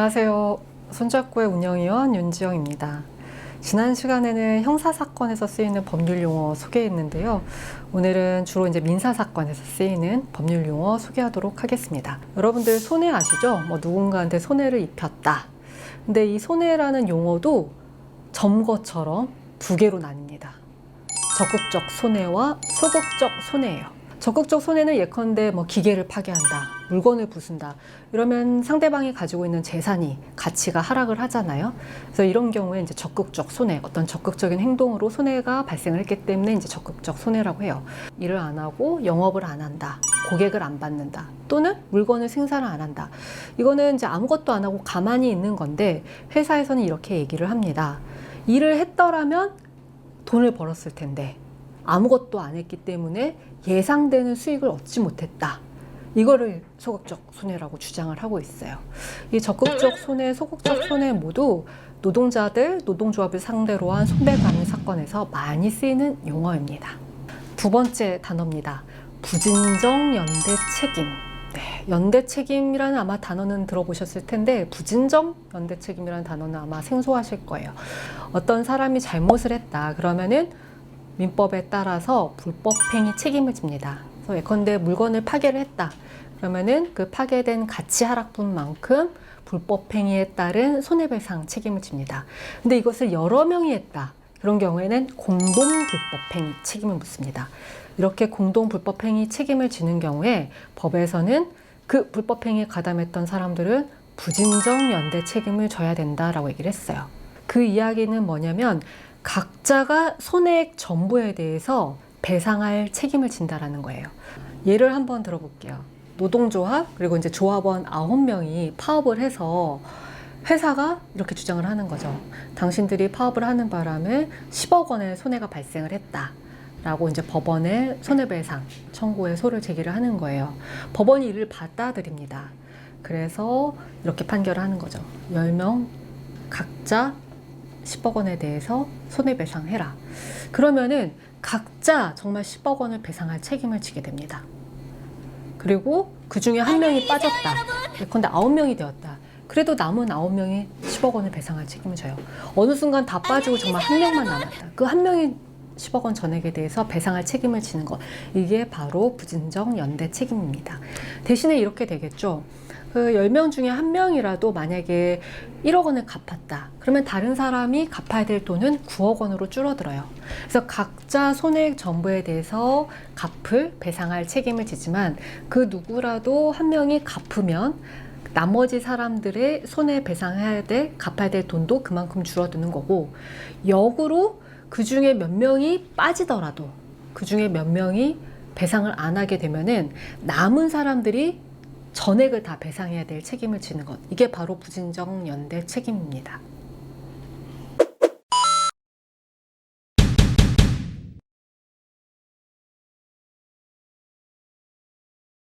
안녕하세요. 손잡고의 운영위원 윤지영입니다. 지난 시간에는 형사 사건에서 쓰이는 법률 용어 소개했는데요. 오늘은 주로 이제 민사 사건에서 쓰이는 법률 용어 소개하도록 하겠습니다. 여러분들 손해 아시죠? 뭐 누군가한테 손해를 입혔다. 근데 이 손해라는 용어도 점거처럼 두 개로 나뉩니다. 적극적 손해와 소극적 손해예요. 적극적 손해는 예컨대 뭐 기계를 파괴한다, 물건을 부순다. 이러면 상대방이 가지고 있는 재산이 가치가 하락을 하잖아요. 그래서 이런 경우에 이제 적극적 손해, 어떤 적극적인 행동으로 손해가 발생을 했기 때문에 이제 적극적 손해라고 해요. 일을 안 하고 영업을 안 한다, 고객을 안 받는다, 또는 물건을 생산을 안 한다. 이거는 이제 아무것도 안 하고 가만히 있는 건데 회사에서는 이렇게 얘기를 합니다. 일을 했더라면 돈을 벌었을 텐데 아무것도 안 했기 때문에 예상되는 수익을 얻지 못했다. 이거를 소극적 손해라고 주장을 하고 있어요. 이 적극적 손해, 소극적 손해 모두 노동자들, 노동조합을 상대로 한 손배가능 사건에서 많이 쓰이는 용어입니다. 두 번째 단어입니다. 부진정 연대 책임. 네, 연대 책임이라는 아마 단어는 들어보셨을 텐데 부진정 연대 책임이라는 단어는 아마 생소하실 거예요. 어떤 사람이 잘못을 했다. 그러면은 민법에 따라서 불법행위 책임을 집니다. 그래서 예컨대 물건을 파괴를 했다. 그러면은 그 파괴된 가치 하락분만큼 불법 행위에 따른 손해배상 책임을 집니다. 근데 이것을 여러 명이 했다. 그런 경우에는 공동 불법 행위 책임을 묻습니다. 이렇게 공동 불법 행위 책임을 지는 경우에 법에서는 그 불법 행위에 가담했던 사람들은 부진정 연대 책임을 져야 된다라고 얘기를 했어요. 그 이야기는 뭐냐면 각자가 손해액 전부에 대해서 배상할 책임을 진다라는 거예요. 예를 한번 들어볼게요. 노동조합 그리고 이제 조합원 9명이 파업을 해서 회사가 이렇게 주장을 하는 거죠. 당신들이 파업을 하는 바람에 10억 원의 손해가 발생을 했다. 라고 이제 법원에 손해배상 청구에 소를 제기를 하는 거예요. 법원이 이를 받아들입니다. 그래서 이렇게 판결을 하는 거죠. 10명 각자 10억 원에 대해서 손해배상해라. 그러면은 각자 정말 10억 원을 배상할 책임을 지게 됩니다. 그리고 그 중에 한 명이 빠졌다. 예컨대 아홉 명이 되었다. 그래도 남은 아홉 명이 10억 원을 배상할 책임을 져요. 어느 순간 다 빠지고 정말 한 명만 남았다. 그 한 명이 10억 원 전액에 대해서 배상할 책임을 지는 것. 이게 바로 부진정 연대 책임입니다. 대신에 이렇게 되겠죠. 그 10명 중에 한 명이라도 만약에 1억 원을 갚았다. 그러면 다른 사람이 갚아야 될 돈은 9억 원으로 줄어들어요. 그래서 각자 손해액 전부에 대해서 갚을 배상할 책임을 지지만 그 누구라도 한 명이 갚으면 나머지 사람들의 손해 배상해야 될 갚아야 될 돈도 그만큼 줄어드는 거고 역으로 그 중에 몇 명이 빠지더라도 그 중에 몇 명이 배상을 안 하게 되면은 남은 사람들이 전액을 다 배상해야 될 책임을 지는 것. 이게 바로 부진정 연대 책임입니다.